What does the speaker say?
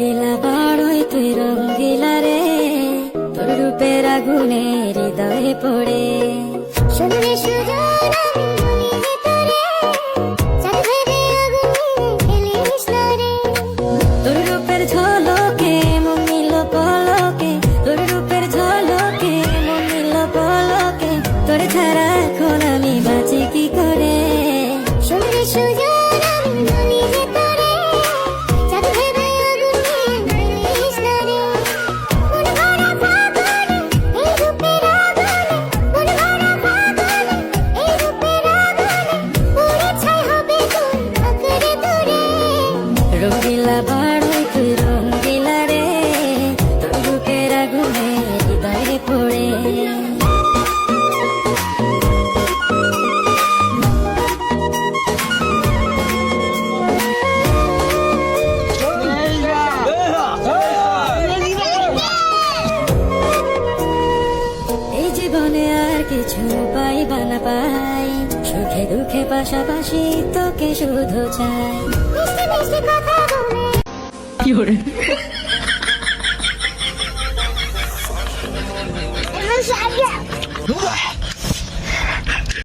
রঙ্গিলা বড়ই তুই রঙ্গিলা রে। তোর রূপের আগুনে হৃদয়ে পড়ে। শুনলে সুজন তোরে রে। রূপের ঝলকে মন নিল পলকে তোর রূপের ঝলকে মন নিল পলকে তোর ছাড়া এখন আমি রঙ্গিলা বড়ই তুই রঙ্গিলা রে তোর রূপের আগুনে হৃদয়ে পড়ে আর কিছু পাইবা না দুঃখে পাশাপাশি তোকে শুধু চাই। কি